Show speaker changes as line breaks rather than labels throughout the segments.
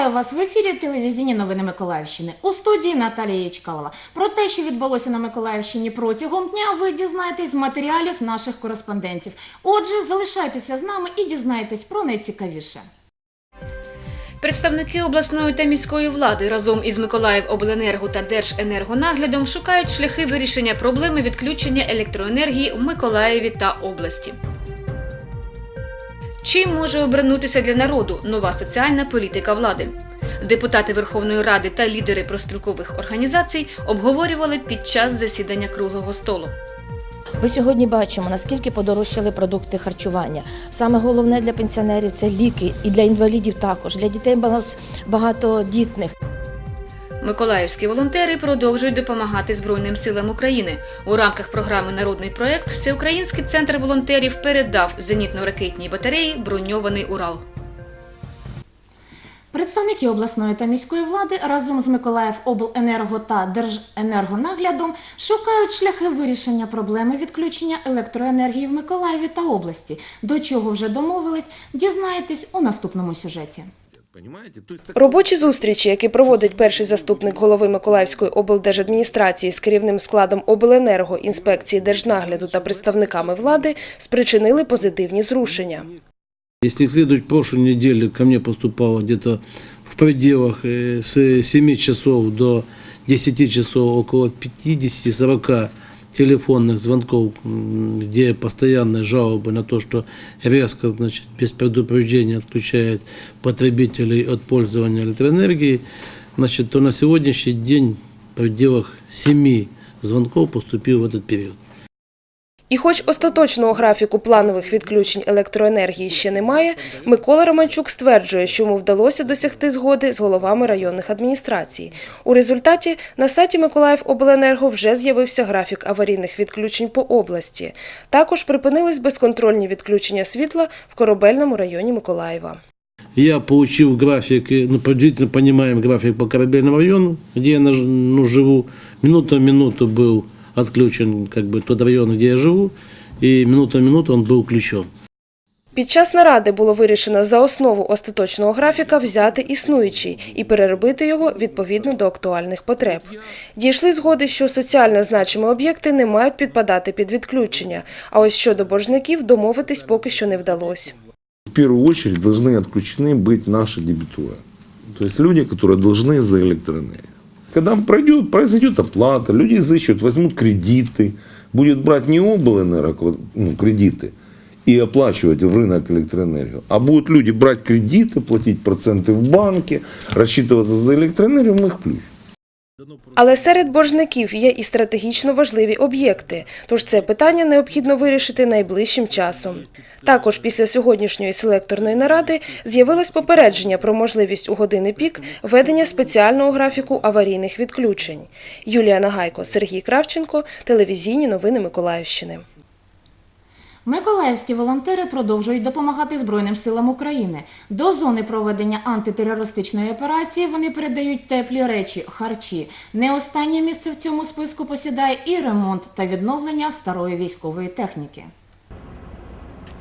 Вітаю вас в ефірі телевізійні новини Миколаївщини. У студії Наталія Ячкалова. Про те, що відбулося на Миколаївщині протягом дня, ви дізнаєтесь з матеріалів наших кореспондентів. Отже, залишайтеся з нами і дізнайтесь про найцікавіше.
Представники обласної та міської влади разом із Миколаївобленерго та Держенергонаглядом шукають шляхи вирішення проблеми відключення електроенергії в Миколаєві та області. Чим може обернутися для народу нова соціальна політика влади? Депутати Верховної Ради та лідери профспілкових організацій обговорювали під час засідання круглого столу.
Ми сьогодні бачимо, наскільки подорожчали продукти харчування. Саме головне для пенсіонерів це ліки, і для інвалідів також, для дітей багатодітних.
Миколаївські волонтери продовжують допомагати Збройним силам України. У рамках програми Народний проект Всеукраїнський центр волонтерів передав зенітно-ракетній батареї броньований Урал.
Представники обласної та міської влади разом з Миколаївобленерго та Держенергонаглядом шукають шляхи вирішення проблеми відключення електроенергії в Миколаєві та області. До чого вже домовились, дізнаєтесь у наступному сюжеті.
Робочі зустрічі, які проводить перший заступник голови Миколаївської облдержадміністрації з керівним складом обленерго, інспекції держнагляду та представниками влади, спричинили позитивні зрушення.
Если следует прошлой неделе ко мне поступало где-то в пределах э, с 7 часов до 10 часов около 50-40 телефонных звонков, где постоянные жалобы на то, что резко, значит, без предупреждения отключает потребителей от пользования электроэнергией, значит, то на сегодняшний день в пределах 7 звонков поступил в этот период.
І хоч остаточного графіку планових відключень електроенергії ще немає, Микола Романчук стверджує, що йому вдалося досягти згоди з головами районних адміністрацій. У результаті на сайті Миколаївобленерго вже з'явився графік аварійних відключень по області. Також припинились безконтрольні відключення світла в Корабельному районі Миколаєва.
Я получил график, э, ну, предварительно понимаем график по корабельному району, где я ну, живу. Минута в минуту отключен как бы тот район, где я живу, и минута в минуту он был включен.
Під час наради було вирішено за основу остаточного графіка взяти існуючий і переробити його відповідно до актуальних потреб. Дійшли згоди, що соціально значимі об'єкти не мають підпадати під відключення. А ось щодо боржників домовитись поки що не вдалося.
В первую очередь должны отключены быть наши дебиторы. То есть люди, которые должны за электроэнергию. Когда пройдет, произойдет оплата, люди изыщут, возьмут кредиты, будет брать не облэнерго ну, кредиты и оплачивать в рынок электроэнергию, а будут люди брать кредиты, платить проценты в банке, рассчитываться за электроэнергию, мы их включим.
Але серед боржників є і стратегічно важливі об'єкти, тож це питання необхідно вирішити найближчим часом. Також після сьогоднішньої селекторної наради з'явилось попередження про можливість у години пік ведення спеціального графіку аварійних відключень. Юлія Нагайко, Сергій Кравченко, телевізійні новини Миколаївщини.
Миколаївські волонтери продовжують допомагати Збройним силам України. До зони проведення антитерористичної операції вони передають теплі речі, харчі. Не останнє місце в цьому списку посідає і ремонт та відновлення старої військової техніки.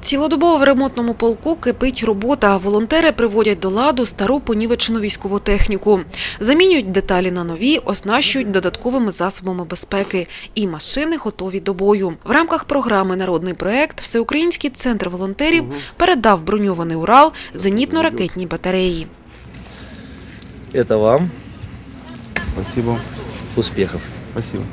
Цілодобово в ремонтному полку кипить робота. Волонтери приводять до ладу стару понівечену військову техніку. Замінюють деталі на нові, оснащують додатковими засобами безпеки. І машини готові до бою. В рамках програми Народний проект Всеукраїнський центр волонтерів передав броньований Урал зенітно-ракетній батареї.
Это вам.
Спасибо.
Успехов.
Спасибо.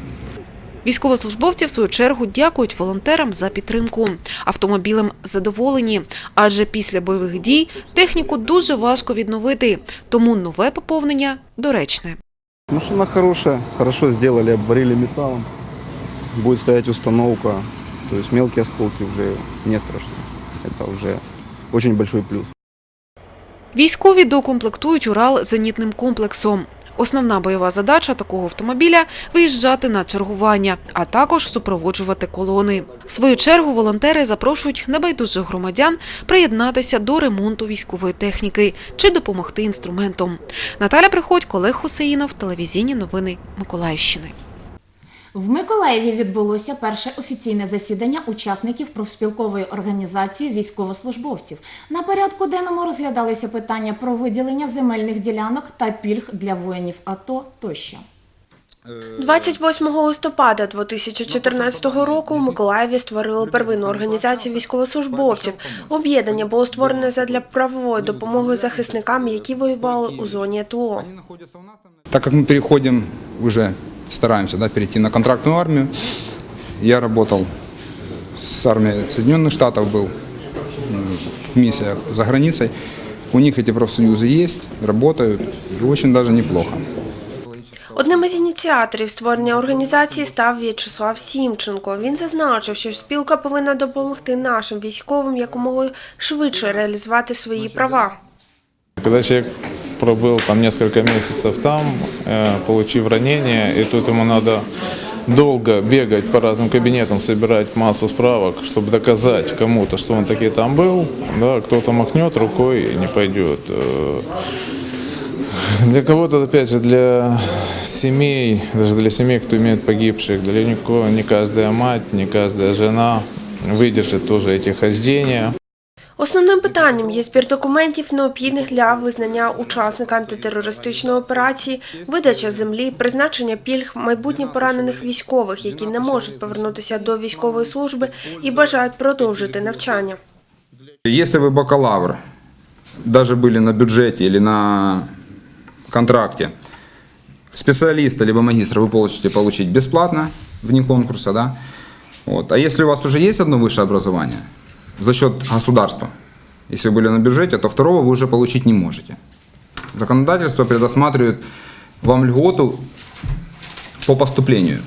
Військовослужбовці, в свою чергу, дякують волонтерам за підтримку. Автомобілем задоволені, адже після бойових дій техніку дуже важко відновити, тому нове поповнення доречне.
Машина хорошая, хорошо сделали, обварили металлом. Будет стоять установка. То есть мелкие осколки уже не страшны. Это уже очень большой плюс.
Військові докомплектують Урал зенітним комплексом. Основна бойова задача такого автомобіля – виїжджати на чергування, а також супроводжувати колони. В свою чергу волонтери запрошують небайдужих громадян приєднатися до ремонту військової техніки чи допомогти інструментом. Наталя Приходько, Олег Хусеїнов, телевізійні новини Миколаївщини.
В Миколаєві відбулося перше офіційне засідання учасників профспілкової організації військовослужбовців. На порядку денному розглядалися питання про виділення земельних ділянок та пільг для воїнів АТО тощо.
28 листопада 2014 року у Миколаєві створили первинну організацію військовослужбовців. Об'єднання було створене задля правової допомоги захисникам, які воювали у зоні АТО.
Так как мы переходим, уже стараемся да, перейти на контрактную армию, я работал с армией Соединенных Штатов, был м, в миссиях за границей. У них эти профсоюзы есть, работают, и очень даже неплохо.
Одним із ініціаторів створення організації став В'ячеслав Сімченко. Він зазначив, що спілка повинна допомогти нашим військовим якомога швидше реалізувати свої права.
Когда человек пробыл там несколько месяцев там, э, получив ранение, и тут ему надо долго бегать по разным кабинетам, собирать массу справок, чтобы доказать кому-то, что он таки там был, да, кто-то махнет рукой и не пойдет. Э, Для кого-то, опять же, для семей, даже для семей, кто имеет погибших, для никого, не каждая мать, не каждая жена выдержит тоже эти хождения.
Основним питанням є збір документів, необхідних для визнання учасника антитерористичної операції, видача землі, призначення пільг, майбутнє поранених військових, які не можуть повернутися до військової служби і бажають продовжити навчання.
Если вы бакалавр, даже были на бюджете или на контракте, специалиста либо магистра вы получите получить бесплатно, вне конкурса, да? Вот. А если у вас уже есть одно высшее образование за счет государства, если вы были на бюджете, то второго вы уже получить не можете. Законодательство предусматривает вам льготу по поступлению.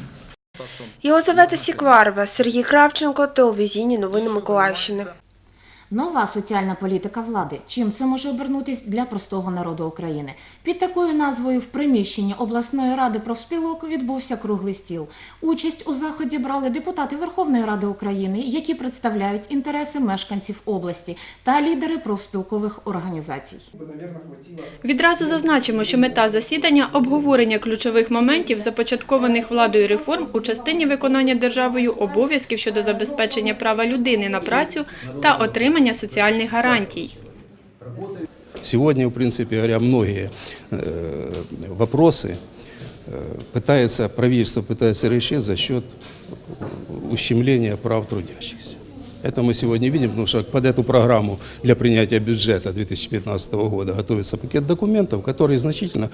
Єлизавета Сікварова, Сергій Кравченко, телевізійні новини Миколаївщини.
Нова соціальна політика влади. Чим це може обернутись для простого народу України? Під такою назвою в приміщенні обласної ради профспілок відбувся круглий стіл. Участь у заході брали депутати Верховної Ради України, які представляють інтереси мешканців області та лідери профспілкових організацій.
Відразу зазначимо, що мета засідання обговорення ключових моментів започаткованих владою реформ у частині виконання державою обов'язків щодо забезпечення права людини на працю та отримання соціальних гарантій.
Сегодня, в принципе говоря, многие э, вопросы э, пытается, правительство пытается решить за счет ущемления прав трудящихся. Это мы сегодня видим, потому что под эту программу для принятия бюджета 2015 года готовится пакет документов, которые значительно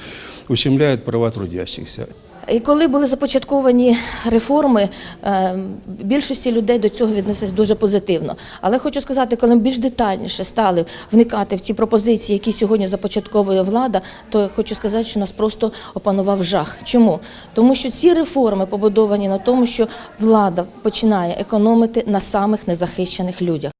ущемляют права трудящихся.
І коли були започатковані реформи, е, більшості людей до цього віднеслися дуже позитивно. Але хочу сказати, коли ми більш детальніше стали вникати в ті пропозиції, які сьогодні започатковує влада, то хочу сказати, що нас просто опанував жах. Чому? Тому що ці реформи побудовані на тому, що влада починає економити на самих незахищених людях.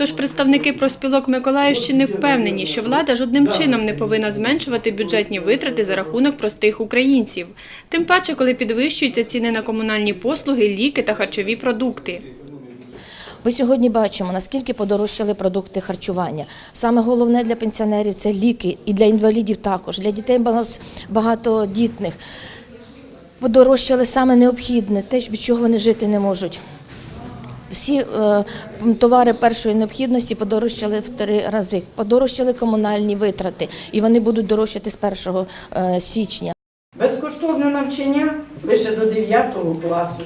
Тож представники профспілок Миколаївщини впевнені, що влада жодним чином не повинна зменшувати бюджетні витрати за рахунок простих українців. Тим паче, коли підвищуються ціни на комунальні послуги, ліки та харчові продукти.
Ми сьогодні бачимо, наскільки подорожчали продукти харчування. Саме головне для пенсіонерів це ліки і для інвалідів також, для дітей багатодітних. Подорожчали саме необхідне, те, від чого вони жити не можуть. Всі е, товари першої необхідності подорожчали в три рази. Подорожчали комунальні витрати, і вони будуть дорожчати з 1 е, січня.
Безкоштовне навчання лише до 9 класу,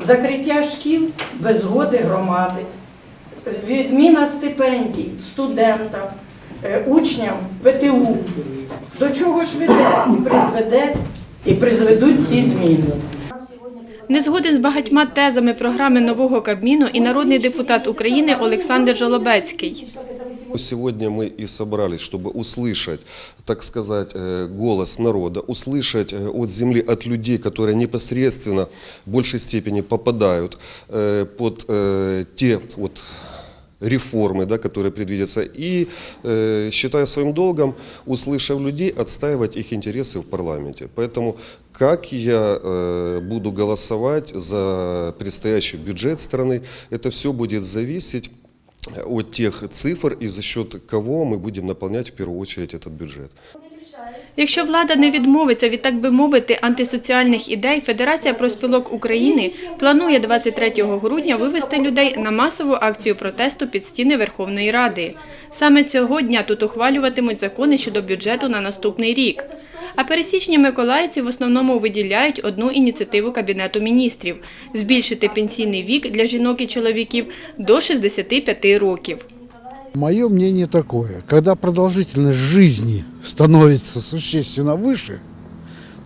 закриття шкіл без згоди громади, відміна стипендій студентам, е, учням ПТУ. До чого ж веде і призведе, і призведуть ці зміни?
Не згоден з багатьма тезами програми нового Кабміну і народний депутат України Олександр Жолобецький.
Сегодня мы и собрались, чтобы услышать, так сказать, э, голос народа, услышать э, от земли, от людей, которые непосредственно в большей степени попадают э, под э, те вот реформы, да, которые предвидятся, и э, считая своим долгом, услышав людей, отстаивать их интересы в парламенте. Поэтому как я э, буду голосовать за предстоящий бюджет страны, это все будет зависеть от тех цифр и за счет кого мы будем наполнять в первую очередь этот бюджет.
Якщо влада не відмовиться від, так би мовити, антисоціальних ідей, Федерація профспілок України планує 23 грудня вивести людей на масову акцію протесту під стіни Верховної Ради. Саме цього дня тут ухвалюватимуть закони щодо бюджету на наступний рік. А пересічні миколаївці в основному виділяють одну ініціативу Кабінету міністрів – збільшити пенсійний вік для жінок і чоловіків до 65 років.
Мое мнение такое, когда продолжительность жизни становится существенно выше,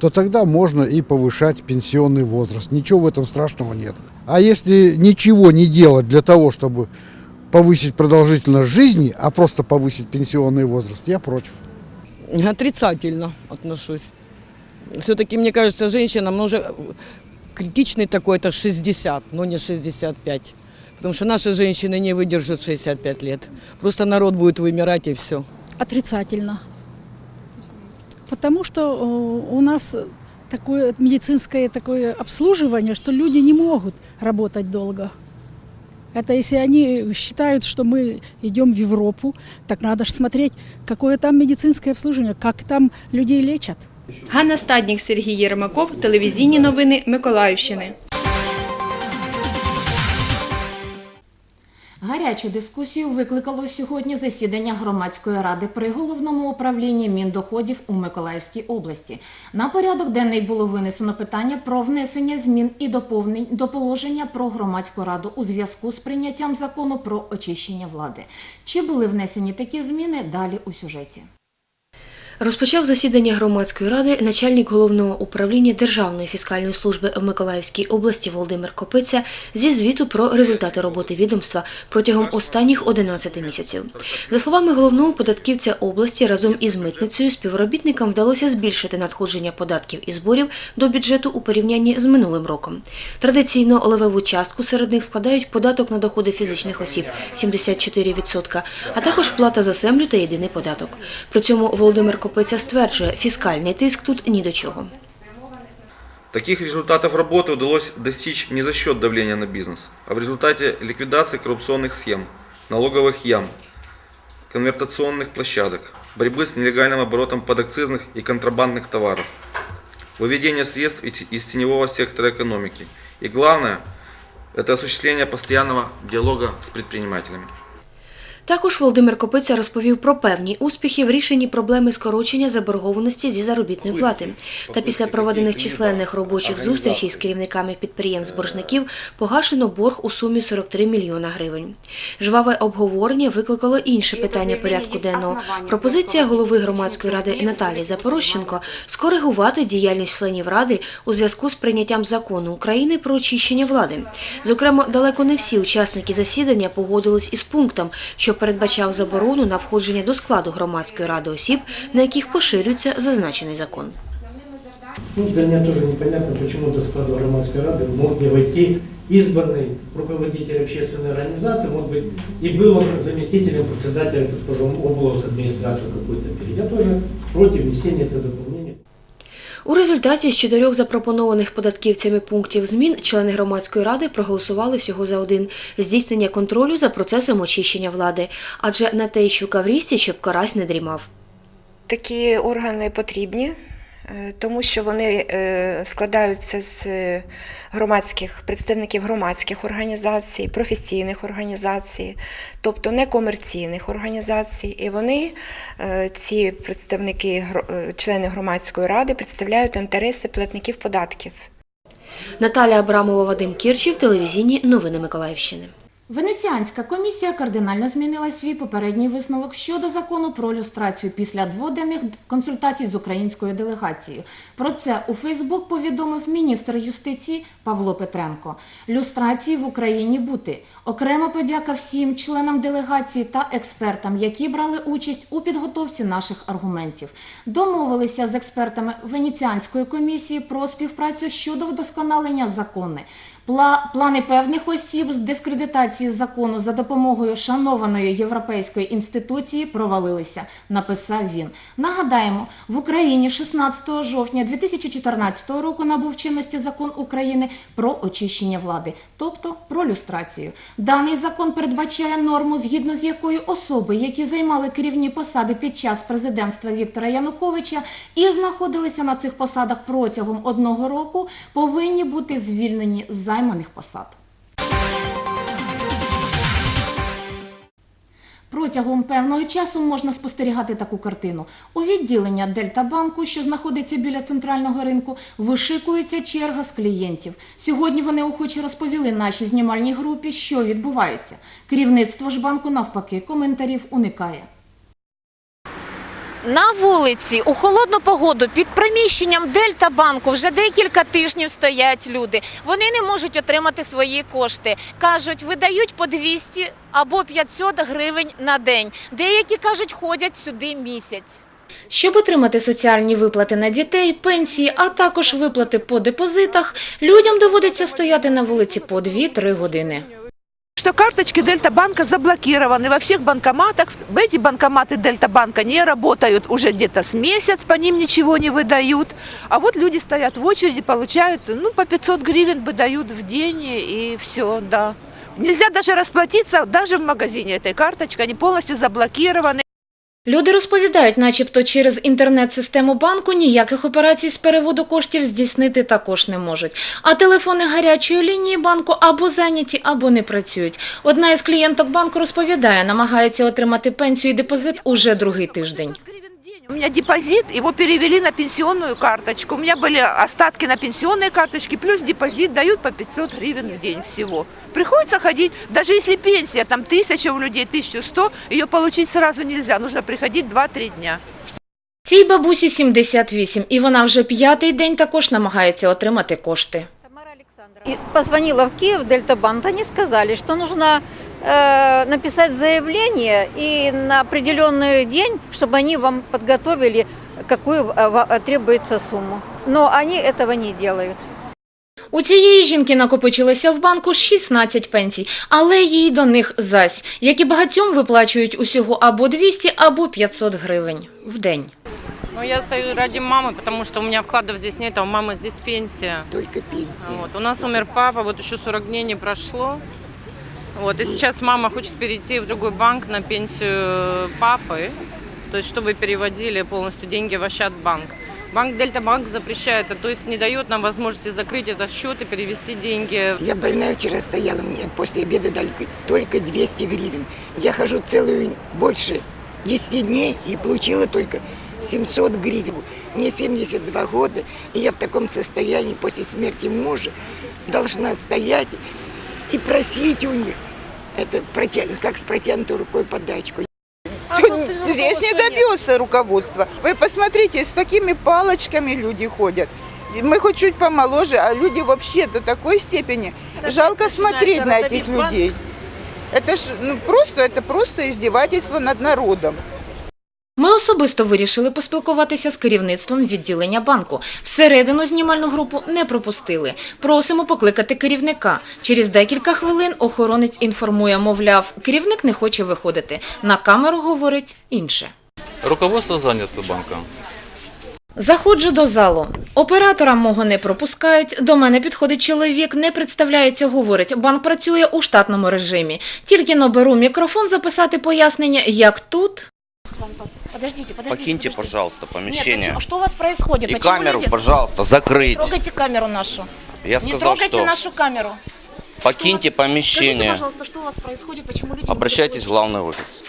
то тогда можно и повышать пенсионный возраст. Ничего в этом страшного нет. А если ничего не делать для того, чтобы повысить продолжительность жизни, а просто повысить пенсионный возраст, я против.
Отрицательно отношусь. Все-таки, мне кажется, женщинам нужно критичный такой, это 60, но не 65 Потому что наши женщины не выдержат 65 лет. Просто народ будет вымирать и все.
Отрицательно. Потому что э, у нас такое медицинское такое обслуживание, что люди не могут работать долго. Это если они считают, что мы идем в Европу, так надо же смотреть, какое там медицинское обслуживание, как там людей лечат.
Ганна Стаднік, Сергій Єрмаков, телевізійні новини Миколаївщини.
Гарячу дискусію викликало сьогодні засідання громадської ради при головному управлінні Міндоходів у Миколаївській області. На порядок денний було винесено питання про внесення змін і доповнень до положення про громадську раду у зв'язку з прийняттям закону про очищення влади. Чи були внесені такі зміни? Далі у сюжеті.
Розпочав засідання громадської ради начальник головного управління Державної фіскальної служби в Миколаївській області Володимир Копиця зі звіту про результати роботи відомства протягом останніх 11 місяців. За словами головного податківця області, разом із митницею співробітникам вдалося збільшити надходження податків і зборів до бюджету у порівнянні з минулим роком. Традиційно левову частку серед них складають податок на доходи фізичних осіб 74%, а також плата за землю та єдиний податок. При цьому Володимир Копиця стверджує, фіскальний тиск тут ні до чого.
Таких результатов работы удалось достичь не за счет давления на бизнес, а в результате ликвидации коррупционных схем, налоговых ям, конвертационных площадок, борьбы с нелегальным оборотом подакцизных и контрабандных товаров, выведения средств и- из теневого сектора экономики. И главное, это осуществление постоянного диалога с предпринимателями.
Також Володимир Копиця розповів про певні успіхи в рішенні проблеми скорочення заборгованості зі заробітної плати. Та після проведених численних робочих зустрічей з керівниками підприємств-боржників погашено борг у сумі 43 мільйона гривень. Жваве обговорення викликало інше питання порядку денного. Пропозиція голови громадської ради Наталії Запорощенко скоригувати діяльність членів ради у зв'язку з прийняттям закону України про очищення влади. Зокрема, далеко не всі учасники засідання погодились із пунктом, що передбачав заборону на входження до складу громадської ради осіб, на яких поширюється зазначений закон.
Ну, для меня тоже непонятно, почему до склада громадской рады мог не войти избранный руководитель общественной организации, может быть, и был он заместителем председателя, предположим, облаус администрации какой-то перед. Я тоже против внесения этого дополнения.
У результаті з чотирьох запропонованих податківцями пунктів змін члени громадської ради проголосували всього за один здійснення контролю за процесом очищення влади, адже на те й щука в щоб карась не дрімав.
Такі органи потрібні, тому що вони е, складаються з е, громадських представників громадських організацій, професійних організацій, тобто некомерційних організацій. І вони, е, ці представники, е, члени громадської ради, представляють інтереси платників податків.
Наталя Абрамова, Вадим Кірчів, телевізійні новини Миколаївщини.
Венеціанська комісія кардинально змінила свій попередній висновок щодо закону про люстрацію після дводенних консультацій з українською делегацією. Про це у Фейсбук повідомив міністр юстиції Павло Петренко. Люстрації в Україні бути. Окрема подяка всім членам делегації та експертам, які брали участь у підготовці наших аргументів. Домовилися з експертами Венеціанської комісії про співпрацю щодо вдосконалення закони. Пла- плани певних осіб з дискредитації закону за допомогою шанованої європейської інституції провалилися, написав він. Нагадаємо, в Україні 16 жовтня 2014 року набув чинності закон України про очищення влади, тобто про люстрацію. Даний закон передбачає норму, згідно з якою особи, які займали керівні посади під час президентства Віктора Януковича і знаходилися на цих посадах протягом одного року, повинні бути звільнені з займаних посад. Протягом певного часу можна спостерігати таку картину. У відділення Дельтабанку, що знаходиться біля центрального ринку, вишикується черга з клієнтів. Сьогодні вони охоче розповіли нашій знімальній групі, що відбувається. Керівництво ж банку навпаки коментарів уникає.
На вулиці у холодну погоду під приміщенням Дельта банку вже декілька тижнів стоять люди. Вони не можуть отримати свої кошти. Кажуть, видають по 200 або 500 гривень на день. Деякі кажуть, ходять сюди місяць.
Щоб отримати соціальні виплати на дітей, пенсії, а також виплати по депозитах, людям доводиться стояти на вулиці по 2-3 години.
Что карточки Дельта банка заблокированы во всех банкоматах. Эти банкоматы Дельта банка не работают уже где-то с месяц, по ним ничего не выдают. А вот люди стоят в очереди, получаются, ну, по 500 гривен выдают в день и все, да. Нельзя даже расплатиться даже в магазине этой карточкой, они полностью заблокированы.
Люди розповідають, начебто через інтернет-систему банку ніяких операцій з переводу коштів здійснити також не можуть. А телефони гарячої лінії банку або зайняті, або не працюють. Одна із клієнток банку розповідає, намагається отримати пенсію і депозит уже другий тиждень.
У меня депозит, его перевели на пенсионную карточку. У меня были остатки на пенсионной карточке, плюс депозит дают по 500 гривен в день всего. Приходится ходить, даже если пенсия там тысяча у людей, 1100, ее получить сразу нельзя, нужно приходить 2-3 дня.
Цій бабусі 78, і вона вже п'ятий день також намагається отримати кошти.
Позвонила в Киев, Дельтабанк, они сказали, что нужно э, написать заявление и на определенный день, чтобы они вам подготовили, какую э, ва- требуется сумму. Но они этого не делают.
У цієї жінки накопичилося в банку 16 пенсій, але їй до них зась, як і багатьом виплачують усього або 200, або 500 гривень в день.
Ну, я стою ради мамы, потому что у меня вкладов здесь нет, а у мамы здесь пенсия.
Только пенсия.
Вот. У нас умер папа, вот еще 40 дней не прошло. Вот. И сейчас мама хочет перейти в другой банк на пенсию папы, то есть чтобы переводили полностью деньги в Ощадбанк. Банк Дельтабанк запрещает, а то есть не дает нам возможности закрыть этот счет и перевести деньги.
Я больная вчера стояла, мне после обеда дали только 200 гривен. Я хожу целую больше 10 дней и получила только 700 гривен. Мне 72 года, и я в таком состоянии после смерти мужа должна стоять и просить у них, это протя- как с протянутой рукой подачку.
Здесь не добьется руководства. Вы посмотрите, с такими палочками люди ходят. Мы хоть чуть помоложе, а люди вообще до такой степени. Жалко смотреть на этих людей. Это ж ну, просто, это просто издевательство над народом.
Ми особисто вирішили поспілкуватися з керівництвом відділення банку. Всередину знімальну групу не пропустили. Просимо покликати керівника. Через декілька хвилин охоронець інформує, мовляв, керівник не хоче виходити. На камеру говорить інше.
Руководство занято банком.
Заходжу до залу. Оператора мого не пропускають. До мене підходить чоловік, не представляється, говорить. Банк працює у штатному режимі. Тільки наберу мікрофон записати пояснення, як тут.
Подождите, подождите.
Покиньте,
подождите.
пожалуйста,
Нет,
помещение.
почему- что у вас происходит?
И
Почему
камеру,
люди-
пожалуйста, закрыть.
Трогайте камеру нашу.
Я
Не
сказал,
трогайте
что
нашу камеру.
покиньте
Скажите,
помещение.
пожалуйста, что у вас происходит? Почему люди... не
Обращайтесь в главный офис.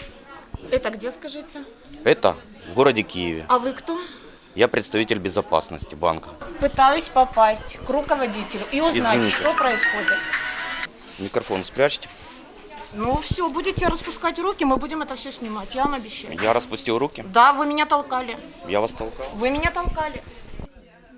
Это где, скажите?
Это в городе Киеве.
А вы кто?
Я представитель безопасности банка.
Пытаюсь попасть к руководителю и узнать,
Извините.
что происходит.
Микрофон спрячьте.
Ну все, будете распускать руки, мы будем это все снимать, я вам обещаю.
Я распустил руки.
Да, вы меня толкали.
Я вас толкал.
Вы меня толкали.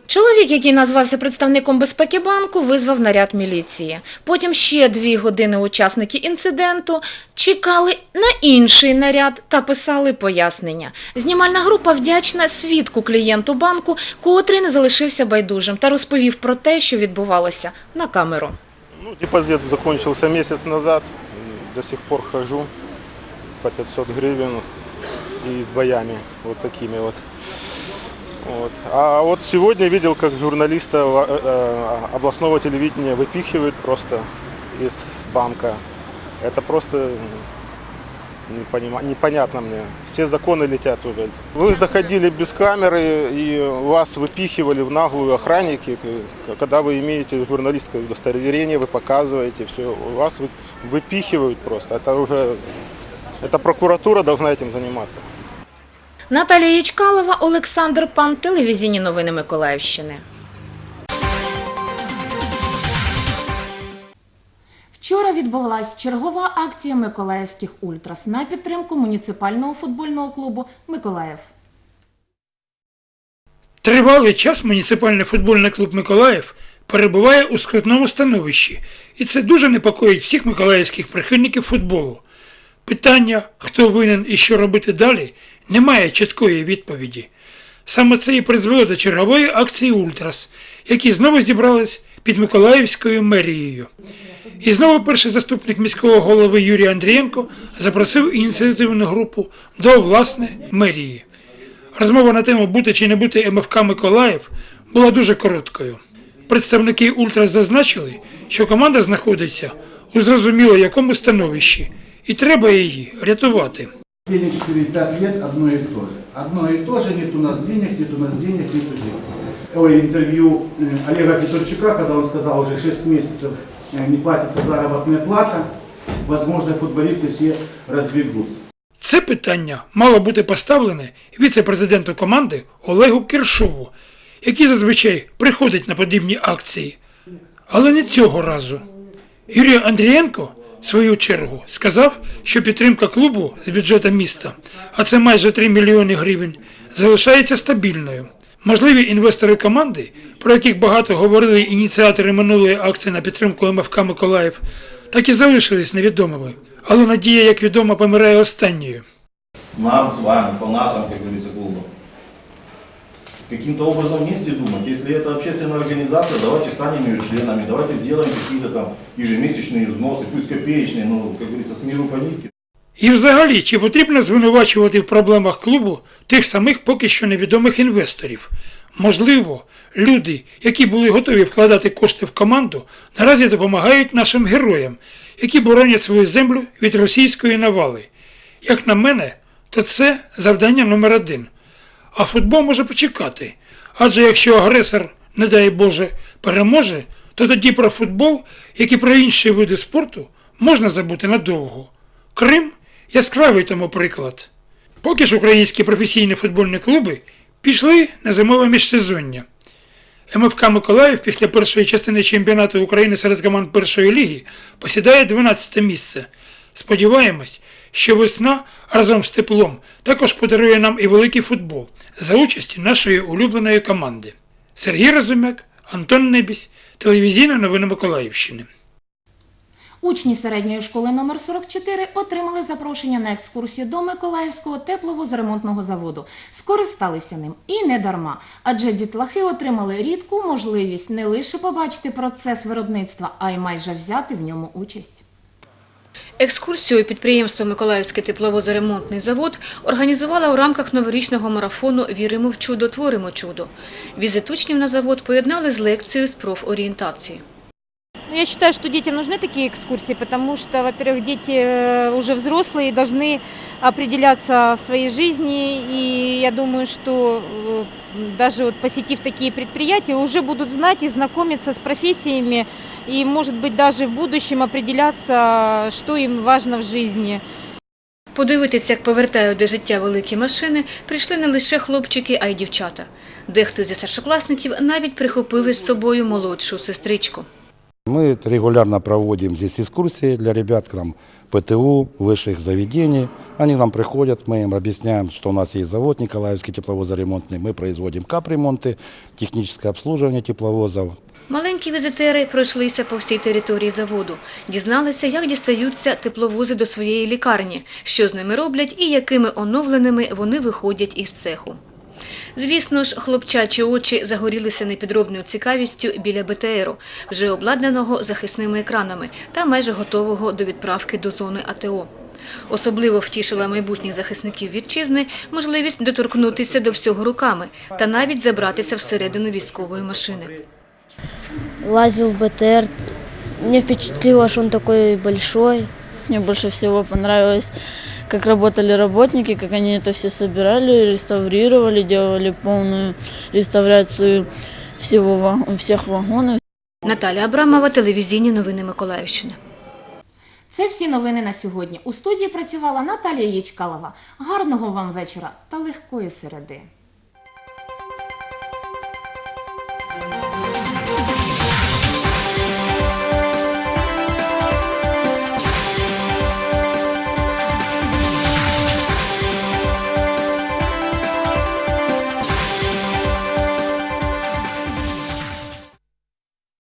Чоловік, який назвався представником безпеки банку, визвав наряд міліції. Потім ще дві години учасники інциденту чекали на інший наряд та писали пояснення. Знімальна група вдячна свідку клієнту банку, котрий не залишився байдужим та розповів про те, що відбувалося на камеру.
Ну, депозит закончился месяц назад. До сих пор хожу по 500 гривен и с боями вот такими вот. Вот. А вот сегодня видел, как журналиста э, э, областного телевидения выпихивают просто из банка. Это просто непонима- непонятно мне. Все законы летят уже. Вы заходили без камеры и вас выпихивали в наглую охранники, к- когда вы имеете журналистское удостоверение, вы показываете все, вас вы- выпихивают просто. Это уже, это прокуратура должна этим заниматься.
Наталія Ячкалова, Олександр Пан, телевізійні новини Миколаївщини. Вчора відбулась чергова акція Миколаївських ультрас на підтримку муніципального футбольного клубу Миколаїв.
Тривалий час муніципальний футбольний клуб Миколаїв перебуває у скрутному становищі, і це дуже непокоїть всіх миколаївських прихильників футболу. Питання, хто винен і що робити далі, немає чіткої відповіді. Саме це і призвело до чергової акції Ультрас, які знову зібрались під Миколаївською мерією. І знову перший заступник міського голови Юрій Андрієнко запросив ініціативну групу до власне мерії. Розмова на тему бути чи не бути МФК Миколаїв була дуже короткою. Представники Ультрас зазначили, що команда знаходиться у зрозуміло якому становищі, і треба її рятувати.
Последние 4-5 лет одно и то же. Одно и то же, нет у нас денег, нет у нас денег, нет денег. Ой, интервью э, Олега Федорчука, когда он сказал, уже 6 месяцев э, не платится заработная плата, возможно, футболисты все разбегутся.
Це питання мало бути поставлене віце-президенту команди Олегу Кіршову, який зазвичай приходить на подібні акції. Але не цього разу. Юрій Андрієнко, в свою чергу, сказав, що підтримка клубу з бюджету міста, а це майже 3 мільйони гривень, залишається стабільною. Можливі інвестори команди, про яких багато говорили ініціатори минулої акції на підтримку МФК Миколаїв, так і залишились невідомими. Але надія, як відомо, помирає останньою.
нам с вами, фанатам, как говорится, клуба, каким-то образом вместе думать. Если это общественная организация, давайте станем ее членами, давайте сделаем какие-то там ежемесячные взносы, пусть копеечные, но, как говорится, с миру по нитке.
І взагалі, чи потрібно звинувачувати в проблемах клубу тих самих поки що невідомих інвесторів? Можливо, люди, які були готові вкладати кошти в команду, наразі допомагають нашим героям, які боронять свою землю від російської навали. Як на мене, то це завдання номер один. А футбол може почекати. Адже якщо агресор, не дай Боже, переможе, то тоді про футбол, як і про інші види спорту, можна забути надовго. Крим яскравий тому приклад. Поки ж українські професійні футбольні клуби пішли на зимове міжсезоння. МФК Миколаїв після першої частини чемпіонату України серед команд першої ліги посідає 12 місце. Сподіваємось, що весна разом з теплом також подарує нам і великий футбол за участі нашої улюбленої команди. Сергій Розумяк, Антон Небісь, телевізійна новини Миколаївщини.
Учні середньої школи номер 44 отримали запрошення на екскурсію до Миколаївського тепловозремонтного заводу. Скористалися ним і не дарма, адже дітлахи отримали рідку можливість не лише побачити процес виробництва, а й майже взяти в ньому участь.
Екскурсію підприємства Миколаївський тепловозоремонтний завод організувала у рамках новорічного марафону Віримо в чудо, творимо чудо. Візит учнів на завод поєднали з лекцією з профорієнтації.
Ну, Я считаю, что детям нужны такие экскурсии, потому что, во-первых, дети э, уже взрослые и должны определяться в своей жизни. И я думаю, что э, даже вот посетив такие предприятия, уже будут знать и знакомиться с профессиями, и, может быть, даже в будущем определяться, что им важно в жизни.
Подивитися, як повертають до життя великі машини, прийшли не лише хлопчики, а й дівчата. Дехто зі старшокласників навіть прихопив із собою молодшу сестричку.
Мы регулярно проводим здесь экскурсии для ребят к нам ПТУ, высших заведений. Они к нам приходят, мы им объясняем, что у нас есть завод Николаевский тепловозоремонтный, мы производим капремонты, техническое обслуживание тепловозов.
Маленькі візитери пройшлися по всій території заводу, дізналися, як дістаються тепловози до своєї лікарні, що з ними роблять і якими оновленими вони виходять із цеху. Звісно ж, хлопчачі очі загорілися непідробною цікавістю біля БТРу, вже обладнаного захисними екранами та майже готового до відправки до зони АТО. Особливо втішила майбутніх захисників вітчизни можливість доторкнутися до всього руками та навіть забратися всередину військової машини.
лазил в БТР. Мне впечатлило, что он такой большой.
Мне больше всего понравилось, как работали работники, как они это все собирали, реставрировали, делали полную реставрацию всего, всех вагонов.
Наталя Абрамова, телевізійні новини Миколаївщини.
Це всі новини на сьогодні. У студії працювала Наталія Єчкалова. Гарного вам вечора та легкої середи.